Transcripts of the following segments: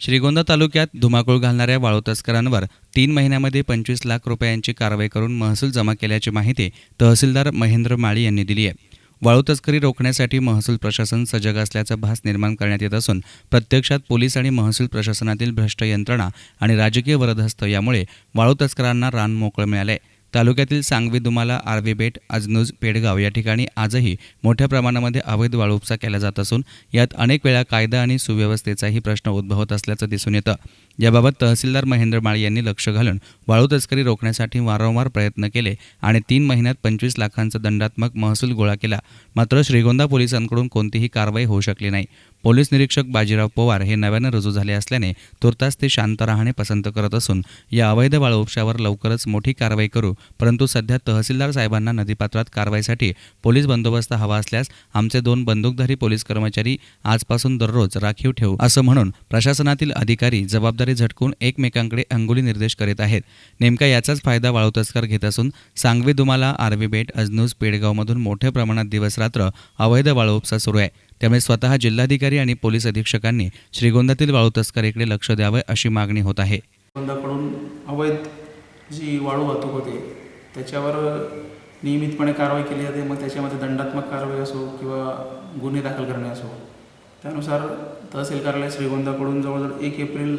श्रीगोंदा तालुक्यात धुमाकूळ घालणाऱ्या वाळू तस्करांवर तीन महिन्यामध्ये पंचवीस लाख रुपयांची कारवाई करून महसूल जमा केल्याची माहिती तहसीलदार महेंद्र माळी यांनी दिली आहे. वाळू तस्करी रोखण्यासाठी महसूल प्रशासन सजग असल्याचा भास निर्माण करण्यात येत असून प्रत्यक्षात पोलीस आणि महसूल प्रशासनातील भ्रष्ट यंत्रणा आणि राजकीय वरदहस्त यामुळे वाळू तस्करांना रान मोकळं मिळालं आहे तालुक्यातील सांगवी दुमाला आरवी बेट अजनुज पेडगाव या ठिकाणी आजही मोठ्या प्रमाणामध्ये अवैध वाळू उपसा केला जात असून यात अनेक वेळा कायदा आणि सुव्यवस्थेचाही प्रश्न उद्भवत असल्याचं दिसून येतं. याबाबत तहसीलदार महेंद्र माळी यांनी लक्ष घालून वाळू तस्करी रोखण्यासाठी वारंवार प्रयत्न केले आणि तीन महिन्यात पंचवीस लाखांचा दंडात्मक महसूल गोळा केला. मात्र श्रीगोंदा पोलिसांकडून कोणतीही कारवाई होऊ शकली नाही. पोलीस निरीक्षक बाजीराव पवार हे नव्यानं रुजू झाले असल्याने तुर्तास ते शांत राहणे पसंत करत असून या अवैध वाळू उपशावर लवकरच मोठी कारवाई करू परंतु सध्या तहसीलदार साहेबांना नदीपात्रात कारवाईसाठी पोलीस बंदोबस्त हवा असल्यास आमचे दोन बंदूकधारी पोलीस कर्मचारी आजपासून दररोज राखीव ठेवू असं म्हणून प्रशासनातील अधिकारी जबाबदारी झटकून एकमेकांकडे अंगुली निर्देश करीत आहेत. नेमका याचाच फायदा वाळू तस्कर घेत असून सांगवी दुमाला आर्वी बेट अजनूज पेडगावमधून मोठ्या प्रमाणात दिवसरात्र अवैध वाळू उपसा सुरू आहे. त्यामुळे स्वतः जिल्हाधिकारी आणि पोलीस अधीक्षकांनी श्रीगोंद्यातील वाळू तस्करीकडे लक्ष द्यावं अशी मागणी होत आहे. बंदाकडून अवैध जी वाळू वाहतूक होते त्याच्यावर नियमितपणे कारवाई केली जाते. मग त्याच्यामध्ये दंडात्मक कारवाई असो किंवा गुन्हे दाखल करणे असो त्यानुसार तहसील कार्यालय श्रीगोंदाकडून जवळजवळ एक एप्रिल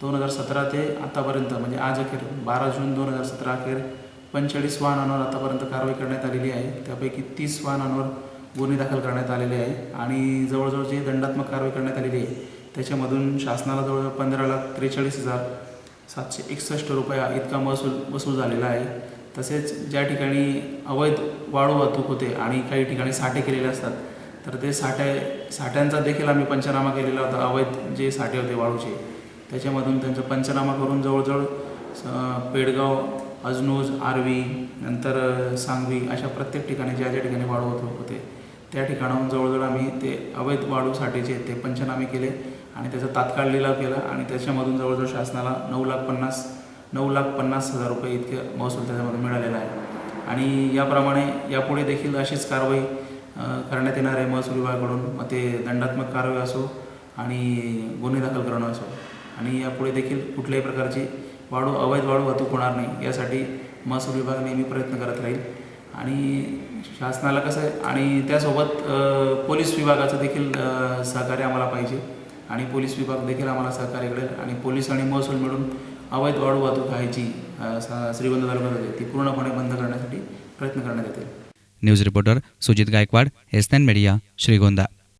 दोन हजार सतरा ते आतापर्यंत म्हणजे आज अखेर बारा जून दोन हजार सतरा अखेर पंचेचाळीस वाहनांवर आतापर्यंत कारवाई करण्यात आलेली आहे. त्यापैकी तीस वाहनांवर गुन्हे दाखल करण्यात आलेले आहे. आणि जवळजवळ जे दंडात्मक कारवाई करण्यात आलेली आहे त्याच्यामधून शासनाला जवळजवळ पंधरा लाख त्रेचाळीस हजार सातशे एकसष्ट रुपया इतका महसूल वसूल झालेला आहे. तसेच ज्या ठिकाणी अवैध वाळू वाहतूक होते आणि काही ठिकाणी साठे केलेले असतात तर ते साठे साठ्यांचा देखील आम्ही पंचनामा केलेला होता अवैध जे साठे होते वाळूचे. त्याच्यामधून त्यांचा पंचनामा करून जवळजवळ पेडगाव अजनूज आर्वी नंतर सांगवी अशा प्रत्येक ठिकाणी ज्या ज्या ठिकाणी वाळू होत होते त्या ठिकाणाहून जवळजवळ आम्ही ते अवैध वाळू साठेचे ते पंचनामे केले. आणि त्याचा तात्काळ लिलाव केला आणि त्याच्यामधून जवळजवळ शासनाला नऊ लाख पन्नास नऊ लाख पन्नास हजार रुपये इतके महसूल त्याच्यामधून मिळालेला आहे. आणि याप्रमाणे यापुढे देखील अशीच कारवाई करण्यात येणार आहे महसूल विभागाकडून. मग ते दंडात्मक कारवाई असो आणि गुन्हे दाखल करणं असो. आणि यापुढे देखील कुठल्याही प्रकारची वाळू अवैध वाळू वाहतूक होणार नाही यासाठी महसूल विभाग नेहमी प्रयत्न करत राहील. आणि शासनाला कसं आहे आणि त्यासोबत पोलीस विभागाचं देखील सहकार्य आम्हाला पाहिजे. आणि पोलीस विभाग देखील आम्हाला सहकार्य करेल. आणि पोलीस आणि महसूल मिळून अवैध वाळू वाहतूक आहे जी श्रीगोंदा ती पूर्णपणे बंद करण्यासाठी प्रयत्न करण्यात येतील. News reporter Sujit Gaikwad S media Shrigonda.